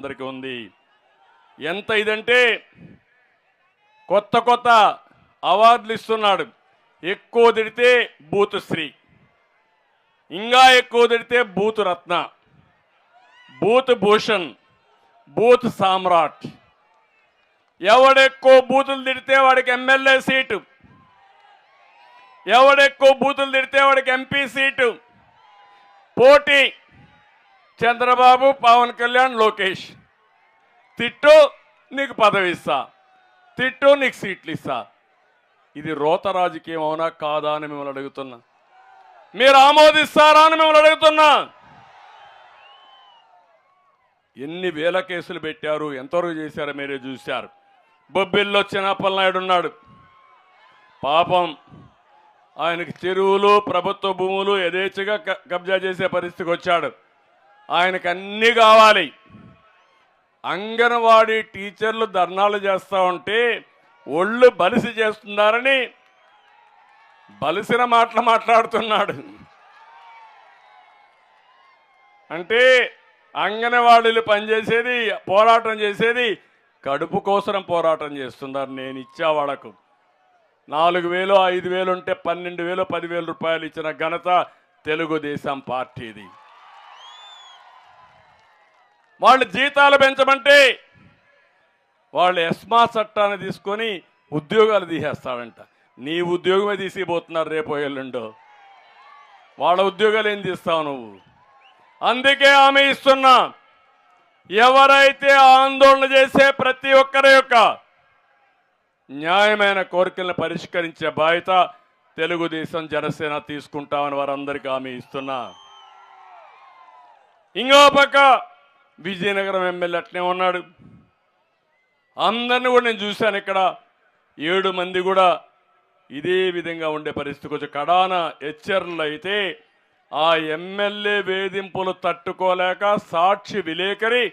అందరికీ ఉంది. ఎంత ఇదంటే కొత్త కొత్త అవార్డులు ఇస్తున్నాడు. ఎక్కువ తిడితే బూత్ శ్రీ ఇంకా ఎక్కువ తిడితే బూత్ రత్న. బూత్ భూషణ్. బూత్ సామ్రాట్. ఎవడెక్కువ బూతులు తిడితే వాడికి ఎమ్మెల్యే సీటు. ఎవడెక్కువ బూతులు తిడితే వాడికి ఎంపీ సీటు. పోటీ చంద్రబాబు పవన్ కళ్యాణ్ లోకేష్. తిట్టు నీకు పదవి ఇస్తా తిట్టు నీకు సీట్లు ఇస్తా ఇది రోత రాజకీయం అవునా కాదా అని మిమ్మల్ని అడుగుతున్నా. మీరు ఆమోదిస్తారా అని మిమ్మల్ని అడుగుతున్నా. ఎన్ని వేల కేసులు పెట్టారు ఎంతవరకు చేశారో మీరే చూశారు. బొబ్బిల్లో చిన్నప్పలనాయుడు ఉన్నాడు. పాపం ఆయనకి చెరువులు ప్రభుత్వ భూములు యథేచ్ఛగా కబ్జా చేసే పరిస్థితికి వచ్చాడు. ఆయనకు అన్నీ కావాలి. అంగన్వాడీ టీచర్లు ధర్నాలు చేస్తూ ఉంటే ఒళ్ళు బలిసి చేస్తున్నారని బలిసిన మాటలు మాట్లాడుతున్నాడు. అంటే అంగన్వాడీలు పనిచేసేది పోరాటం చేసేది కడుపు కోసరం పోరాటం చేస్తున్నారు నేను ఇచ్చా వాళ్ళకు. నాలుగు వేలు ఐదు వేలు ఉంటే పన్నెండు వేలు పదివేల రూపాయలు ఇచ్చిన ఘనత తెలుగుదేశం పార్టీది. వాళ్ళు జీతాలు పెంచమంటే వాళ్ళు ఎస్మా చట్టాన్ని తీసుకొని ఉద్యోగాలు తీసేస్తాడంట నీ ఉద్యోగమే తీసిపోతున్నారు రేపు ఎల్లుండో. వాళ్ళ ఉద్యోగాలు ఏం తీస్తావు నువ్వు? అందుకే ఆమె ఇస్తున్నా ఎవరైతే ఆందోళన చేసే ప్రతి ఒక్కరి యొక్క న్యాయమైన కోరికలను పరిష్కరించే బాధ్యత తెలుగుదేశం జనసేన తీసుకుంటామని వారందరికీ హామీ ఇస్తున్నా. ఇంకో పక్క విజయనగరం ఎమ్మెల్యే అట్నే ఉన్నాడు. అందరిని కూడా నేను చూశాను ఇక్కడ. ఏడు మంది కూడా ఇదే విధంగా ఉండే పరిస్థితి కొంచెం కడాన హెచ్చరులు అయితే ఆ ఎమ్మెల్యే వేధింపులు తట్టుకోలేక సాక్షి విలేకరి